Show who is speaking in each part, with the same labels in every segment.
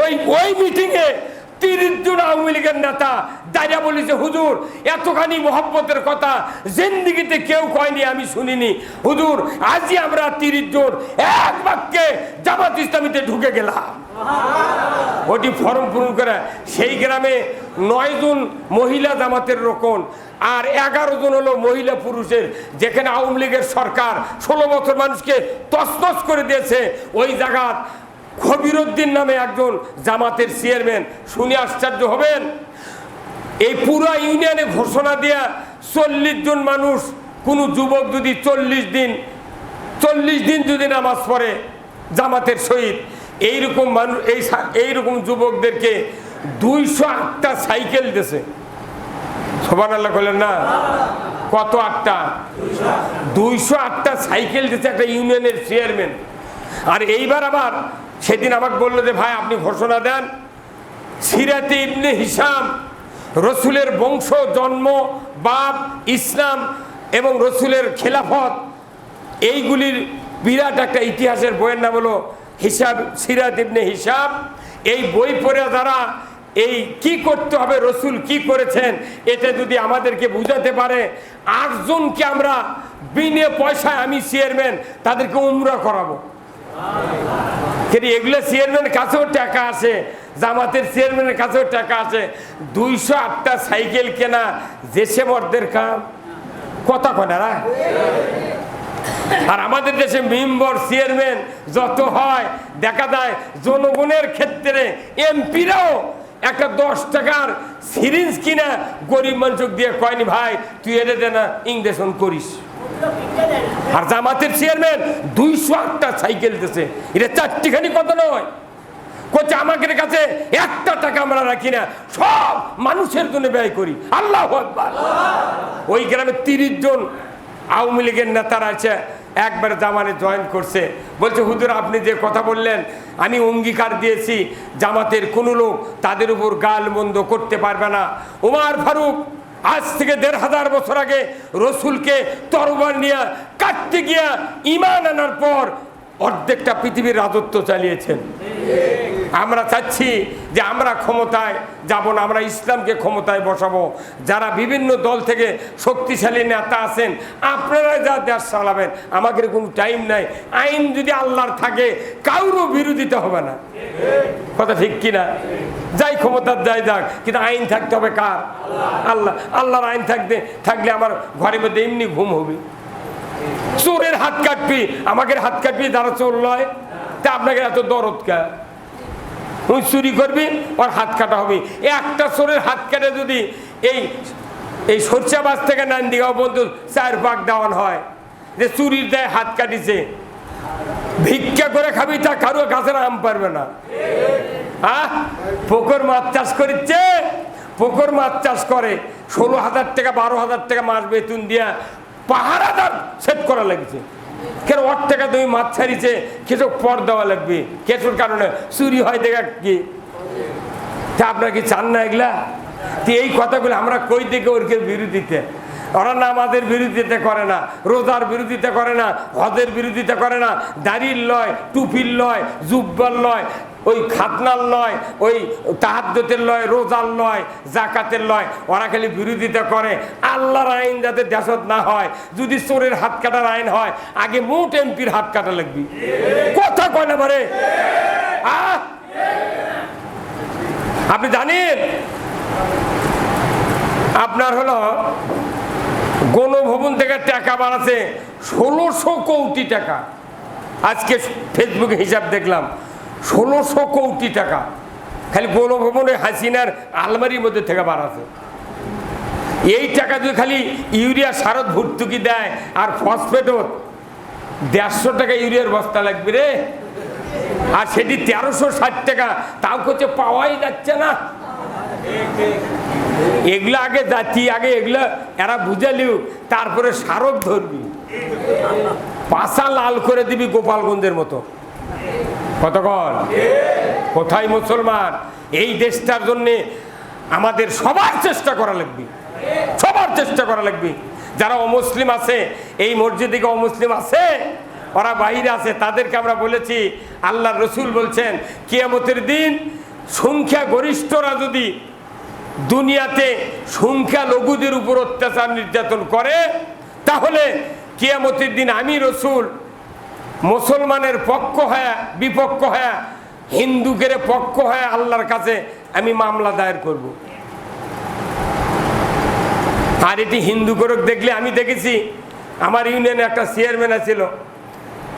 Speaker 1: ওই ওই মিটিংয়ে তিরিশ জন আওয়ামী লীগের নেতা দাঁড়িয়ে বলেছে, হুজুর, এতখানি মহব্বতের কথা জিন্দিগিতে কেউ কয়নি, আমি শুনিনি। হুজুর, আজই আমরা তিরিশ জন এক বাক্যে জামাত ইসলামীতে ঢুকে গেলাম। ওটি ফর্ম পূরণ করে সেই গ্রামে নয় জন মহিলা জামাতের রোকন আর এগারো জন হলো মহিলা পুরুষের, যেখানে আওয়ামী লীগের সরকার ষোলো বছর মানুষকে তসনস করে দিয়েছে। ওই জায়গাত খবিরুদ্দিন নামে একজন জামাতের চেয়ারম্যান। শুনে আশ্চর্য হবেন? এই পুরো ইউনিয়নে ঘোষণা দেয়া চল্লিশ জন মানুষ, কোনো যুবক যদি চল্লিশ দিন চল্লিশ দিন যদি নামাজ পড়ে জামাতের সহিত, এইরকম মানুষ, এই এইরকম যুবকদেরকে দুইশো আটটা সাইকেল দিছে। সবার আল্লাহ করলেন না? কত আটটা? দুইশো আটটা সাইকেল দিচ্ছে একটা ইউনিয়নের চেয়ারম্যান। আর এইবার আবার সেদিন আমাকে বলল যে, ভাই, আপনি ঘোষণা দেন। সিরাতে ইবনে হিসাম, রসুলের বংশ, জন্ম, বাপ, ইসলাম এবং রসুলের খেলাফত, এইগুলির বিরাট একটা ইতিহাসের বইয়ের নাম হলো হিসাব, সিরাত ইবনে হিসাব এই বই পড়ে যারা এই কি করতে হবে, রসুল কি করেছেন এটা যদি আমাদেরকে বুঝাতে পারে, আটজনকে আমরা বিনে পয়সায় আমি চেয়ারম্যান, তাদেরকে উমরা করাবো। কিন্তু এগুলো চেয়ারম্যানের কাছেও টাকা আছে, জামাতের চেয়ারম্যানের কাছেও টাকা আছে। দুইশো আটটা সাইকেল কেনা দেশে মর্দের কাম। কথা কনারা আর আমাদের দেশে মেম্বার চেয়ারম্যান যত হয়, দেখা যায় জনগণের ক্ষেত্রে এমপিরাও একটা দশ টাকার সিরিঞ্জ কিনা গরিব মানুষ দিয়ে কয়নি ভাই, তুই এটা দে না ইংরেশন করিস। আর জামাতের চেয়ারম্যান দুইশো আটটা সাইকেল দিছে। এটা চারটিখানি কত নয়? কোচে আমাদের কাছে একটা টাকা আমরা রাখি না, সব মানুষের জন্য ব্যয় করি। আল্লাহ ওই গ্রামে তিরিশ জন আওয়ামী লীগের নেতারা আছে, একবার জামানে জয়েন করছে। বলছে, হুজুর, আপনি যে কথা বললেন, আমি অঙ্গীকার দিয়েছি। জামাতের কোনো লোক তাদের উপর গাল মন্দ করতে পারবে না। উমার ফারুক আজ থেকে দেড় হাজার বছর আগে রসুলকে তরবার নিয়ে কাটতে গিয়া ইমান আনার পর অর্ধেকটা পৃথিবীর রাজত্ব চালিয়েছেন। আমরা চাচ্ছি যে আমরা ক্ষমতায় যাব না, আমরা ইসলামকে ক্ষমতায় বসাবো। যারা বিভিন্ন দল থেকে শক্তিশালী নেতা আছেন, আপনারা যা দেশ চালাবেন, আমাদের কোনো টাইম নাই। আইন যদি আল্লাহর থাকে, কারোর বিরোধিতা হবে না। কথা ঠিক কিনা? যাই ক্ষমতার যাই যাক, কিন্তু আইন থাকতে হবে কার? আল্লাহ, আল্লাহর আইন থাকতে, থাকলে আমার ঘরের মধ্যে এমনি ঘুম হবে। চোরের হাত কাটবি, আমাকে হাত কাটবি, যারা চোর লয়, তা আপনাকে এত দরদ কা? তুই চুরি করবি, ওর হাত কাটা হবে। একটা চোরের হাত কাটে যদি এই এই সরষাবাস থেকে নান্দিগাঁও বন্ধু চার পাক দেওয়ান হয়, যে চুরির দেয় হাত কাটিছে ভিক্ষা করে খাবি তা কারও গাছের আম পারবে না। হ্যাঁ পুকুর মাছ চাষ করিচ্ছে, পুকুর মাছ চাষ করে। ষোলো হাজার টাকা, বারো হাজার টাকা মাস বেতন দিয়া পাহারাদার সেট করা লাগছে। কেন ওর টাকা তুমি মাছ ছাড়িছে কিছু পর দেওয়া লাগবে। কেসুর কারণে চুরি হয় দেখা কি? তা আপনারা কি চান না এগুলা? তো এই কথাগুলো আমরা কই থেকে ওর বিরোধিতে? ওরা নামাজের বিরোধিতা করে না, রোজার বিরোধিতা করে না, হজের বিরোধিতা করে না, দাড়ির লয়, টুপির লয়, জুব্বার লয়, ওই খাতনার লয়, ওই তাহাদ্যতের লয়, রোজার লয় জাকাতের লয়, ওরা খালি বিরোধিতা করে। আল্লাহর আইন যাতে দেশত না হয়, যদি চোরের হাত কাটার আইন হয়, আগে মোট এমপির হাত কাটা লাগবে। কথা কয় না পারে আপনি জানেন? আপনার হলো গণভবন থেকে টাকা বাড়াচ্ছে ষোলোশো কোটি টাকা। আজকে ফেসবুকে হিসাব দেখলাম, ষোলোশো কোটি টাকা। খালি গণভবনে হাসিনার আলমারির মধ্যে থেকে বাড়াচ্ছে। এই টাকা যদি খালি ইউরিয়া সারত ভর্তুকি দেয় আর ফসফেটও দেড়শো টাকা ইউরিয়ার বস্তা লাগবে রে। আর সেটি তেরোশো ষাট টাকা, তাও করছে পাওয়াই যাচ্ছে না। এগুলো আগে যাচ্ছি আগে এগুলো, এরা বুঝালিও, তারপরে স্মারক ধরবি। পাশা লাল করে দিবি গোপালগঞ্জের মতো। কতক্ষণ কোথায় মুসলমান? এই দেশটার জন্য আমাদের সবার চেষ্টা করা লাগবে। সবার চেষ্টা করা লাগবে। যারা অমুসলিম আছে, এই মসজিদে অমুসলিম আছে? ওরা বাইরে আছে, তাদেরকে আমরা বলেছি আল্লাহ রসুল বলছেন, কিয়ামতের দিন সংখ্যা গরিষ্ঠরা যদি দুনিয়াতে সংখ্যা লঘুদের উপর অত্যাচার নির্যাতন করে, তাহলে কিয়ামতের দিন আমি রসুল, মুসলমানের পক্ষ হয়ে, বিপক্ষ হয়ে হিন্দুকের পক্ষ হয়ে আল্লাহর কাছে আমি মামলা দায়ের করব। আর এটি হিন্দু করক দেখলে আমি দেখেছি, আমার ইউনিয়নে একটা চেয়ারম্যান ছিল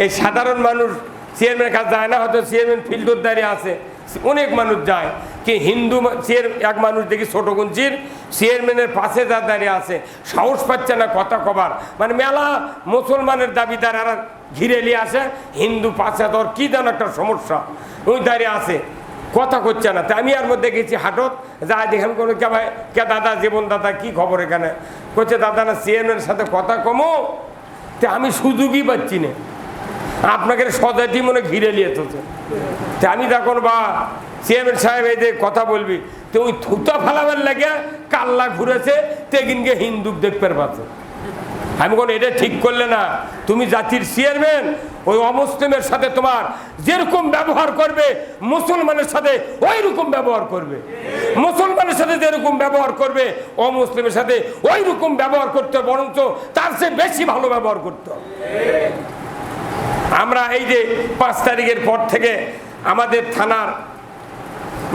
Speaker 1: এই সাধারণ মানুষ চেয়ারম্যানের কাছে যায় না, হয়তো চেয়ারম্যান ফিল্ডর দাঁড়িয়ে আছে। অনেক মানুষ যায়। কি হিন্দু চেয়ার এক মানুষ দেখি ছোট গুঞ্চির চেয়ারম্যানের পাশে যা দাঁড়িয়ে আছে, সাহস পাচ্ছে না কথা কবার। মানে মেলা মুসলমানের দাবিদার আর ঘিরে নিয়ে আসে, হিন্দু পাশে তোর কী যেন একটা সমস্যা, ওই দাঁড়িয়ে আছে, কথা করছে না। তা আমি আর মধ্যে গেছি হাটত, যা দেখেন কোনো কে ভাই, কে দাদা, জীবন দাদা, কি খবর এখানে? করছে দাদা, না, চেয়ারম্যানের সাথে কথা কমো। তা আমি সুযোগই পাচ্ছি না। আপনাকে সদাইটি মনে ঘিরে নিয়ে তো আমি তখন বা চেয়ারম্যান সাহেব এই যে কথা বলবি তো ওই থুতা ফালাবার লাগে কাল্লা ঘুরেছে, তেগিনকে হিন্দুক দেখতে পাচ্ছে। আমি কোন এটা ঠিক করলে না। তুমি জাতির চেয়ারম্যান, ওই অমুসলিমের সাথে তোমার যেরকম ব্যবহার করবে, মুসলমানের সাথে ওই রকম ব্যবহার করবে। মুসলমানের সাথে যেরকম ব্যবহার করবে, অমুসলিমের সাথে ওই রকম ব্যবহার করতে বরঞ্চ তার চেয়ে বেশি ভালো ব্যবহার করতে আমরা এই যে পাঁচ তারিখের পর থেকে আমাদের থানার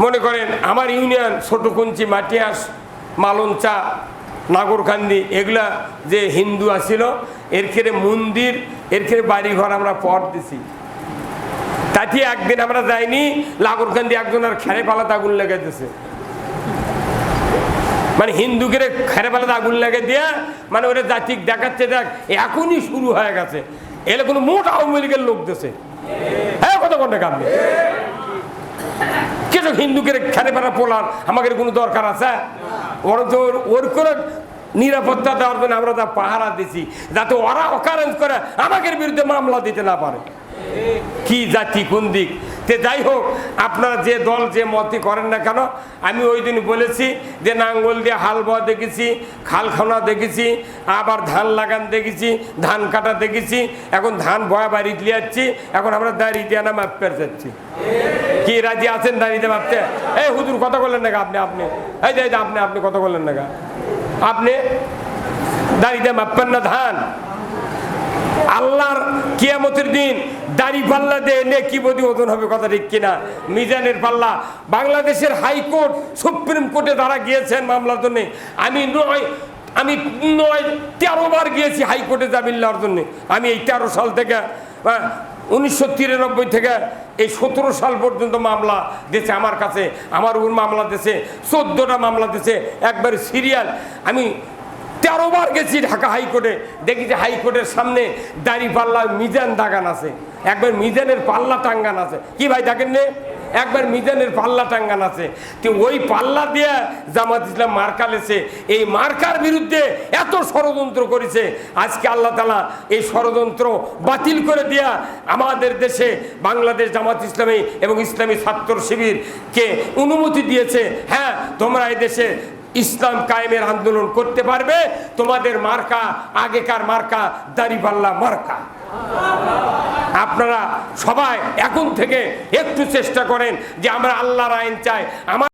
Speaker 1: মনে করেন আমার ইউনিয়ন ছোটকুঞ্চি, মাটিয়াস, মালঞ্চা, নাগরকান্দি, এগুলা যে হিন্দু আসিল এর খেরে মন্দির, এর খেরে বাড়িঘর আমরা পট দিছি। তাতে একদিন আমরা যাইনি, নাগরকান্দি একজন আর খেরে পালাতে আগুন লেগে দিছে মানে হিন্দুকে খেরে পালাতে আগুন লেগে দিয়ে মানে ওরা জাতিক দেখাচ্ছে দেখ, এখনই শুরু হয়ে গেছে। এলে কোনো মোট আওয়ামী লীগের লোক দেশে হ্যাঁ কত ঘণ্টা কামবে কিছু হিন্দুকে খেলে পারা পোলার? আমাদের কোনো দরকার আছে? ওর তো ওর- করে নিরাপত্তা দেওয়ার জন্য আমরা তা পাহারা দিছি, যাতে ওরা অকারেন্স করে আমাদের বিরুদ্ধে মামলা দিতে না পারে। কি জাতি কোন দিক? তে যাই হোক, আপনারা যে দল, যে মতে করেন না কেন, আমি ওই দিন বলেছি যে নাঙ্গল দিয়ে হাল বয়া দেখেছি খাল খানা দেখেছি, আবার ধান লাগান দেখেছি, ধান কাটা দেখেছি, এখন ধান বয়া বাড়ি দিয়ে যাচ্ছি, এখন আমরা দাঁড়িয়ে দিয়ে না মাপ পেরে যাচ্ছি। কি রাজি আছেন দাঁড়িয়ে মাপতে? এই হুজুর কথা বললেন না আপনি আপনি। এই যে আপনি আপনি কথা বললেন না আপনি দাঁড়িয়ে মাপবেন না ধান। আল্লাহর কিয়ামতের দিন দাড়ি পাল্লা দিয়ে নেকি বদি ওজন হবে কথা ঠিক কিনা? মিজানের পাল্লা। বাংলাদেশের হাইকোর্ট, সুপ্রিম কোর্টে তারা গিয়েছেন মামলার জন্য, আমি নয় আমি নয়, তেরো বার গিয়েছি হাইকোর্টে জামিন নেওয়ার জন্য। আমি এই তেরো সাল থেকে উনিশশো তিরানব্বই থেকে এই সতেরো সাল পর্যন্ত মামলা দিয়েছে আমার কাছে। আমার উপর মামলা দিয়েছে, চোদ্দোটা মামলা দিয়েছে, একবার সিরিয়াল। আমি তেরো বার গেছি ঢাকা হাইকোর্টে। দেখি যে হাইকোর্টের সামনে দাড়ি পাল্লা মিজান দাগান আছে। একবার মিজানের পাল্লা টাঙ্গান আছে। কি ভাই দেখেন নে? একবার মিজানের পাল্লা টাঙ্গান আছে। তো ওই পাল্লা দিয়ে জামাত ইসলাম মার্কা লেছে এই মার্কার বিরুদ্ধে এত ষড়যন্ত্র করেছে। আজকে আল্লাহ তালা এই ষড়যন্ত্র বাতিল করে দিয়া আমাদের দেশে বাংলাদেশ জামাত ইসলামী এবং ইসলামী ছাত্র শিবিরকে অনুমতি দিয়েছে। হ্যাঁ তোমরা এই দেশে ইসলাম কায়েমের আন্দোলন করতে পারবে, তোমাদের মার্কা, আগেকার মার্কা দাড়িপাল্লা মার্কা। আপনারা সবাই এখন থেকে একটু চেষ্টা করেন যে আমরা আল্লাহর আইন চাই। আমার